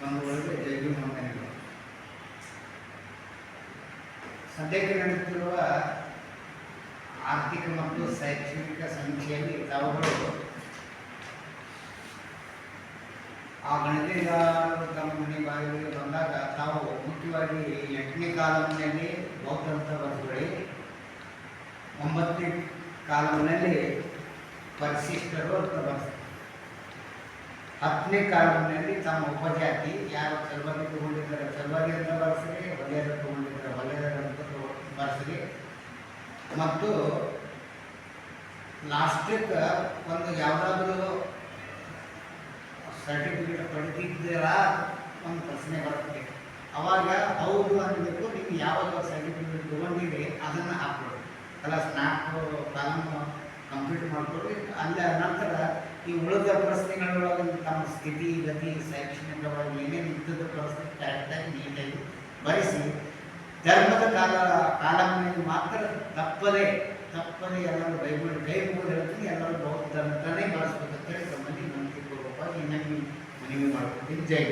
ಬಂಧುಗಳಿಗೆ ಜೈಲು ಮನೆಯಲ್ಲಿ ಸದ್ಯಕ್ಕೆ ನಡೆಯುತ್ತಿರುವ ಆರ್ಥಿಕ ಮತ್ತು ಶೈಕ್ಷಣಿಕ ಸಮೀಕ್ಷೆಯಲ್ಲಿ ತಾವುಗಳು ಆ ಗಣಿತಗಾರರು ತಮ್ಮ ಮನೆ ಬಾಗಿಲಿಗೆ ಬಂದಾಗ ತಾವು ಮುಖ್ಯವಾಗಿ ಎಂಟನೇ ಕಾಲಮ್ನಲ್ಲಿ ಬೌದ್ಧ ಬರೆದುಕೊಳ್ಳಿ ಒಂಬತ್ತನೇ ಕಾಲಮ್ನಲ್ಲಿ ಪರಿಶಿಷ್ಟರು ಅಂತ ಬರ್ತಾರೆ ಹತ್ತನೇ ಕಾಲದಲ್ಲಿ ತಮ್ಮ ಉಪಜಾತಿ ಯಾರು ಚರ್ಬರಿ ತಗೊಂಡಿದ್ದಾರೆ ಚರ್ಬರಿ ಅಂತ ಬರ್ಸ್ರಿ ವಲಯದ ತಗೊಂಡಿದ್ದಾರೆ ಹೊಲೆಯರು ಅಂತ ಬರ್ಸ್ರಿ ಮತ್ತು ಲಾಸ್ಟಿಗೆ ಒಂದು ಯಾವುದಾದ್ರೂ ಸರ್ಟಿಫಿಕೇಟ್ ಪಡೆದಿದ್ದೀರಾ ಒಂದು ಪ್ರಶ್ನೆ ಬರ್ತದೆ ಅವಾಗ ಹೌದು ಅನ್ನಬೇಕು ನೀವು ಯಾವಾಗ ಸರ್ಟಿಫಿಕೇಟ್ ತೊಗೊಂಡಿರಿ, ಅದನ್ನು ಹಾಕ್ಬೋದು ಅಲ್ಲ ಸ್ನಾಪ್ ಕಾಲಮ್ ಕಂಪ್ಲೀಟ್ ಮಾಡಿಕೊಂಡು ಅಲ್ಲ ನಂತರ ಈ ಉಳಿದ ಪ್ರಶ್ನೆಗಳೊಳಗೆ ತಮ್ಮ ಸ್ಥಿತಿ, ಗತಿ ಶೈಕ್ಷಣಿಕವಾಗಿ ಏನೇನು ಇದ್ದದ ಪ್ರಶ್ನೆ ಕರೆಕ್ಟಾಗಿ ನೀಟಾಗಿ ಬರೆಸಿ. ಧರ್ಮದ ಕಾಲ ಕಾಲಮ್ನಲ್ಲಿ ಮಾತ್ರ ತಪ್ಪದೇ ತಪ್ಪದೇ ಎಲ್ಲರೂ ಬೈಬಲ್ ಕೈ ಮುಗಿದು ಹೇಳ್ತೀನಿ, ಎಲ್ಲರೂ ಅಂತಲೇ ಬಳಸ್ಬೇಕಂತೇಳಿ ತಮ್ಮಲ್ಲಿ ನಂಬಿಕೆ ಪೂರ್ವಕವಾಗಿ ನನಗೆ ಮನವಿ ಮಾಡ್ಕೊಂಡು ಜೈ.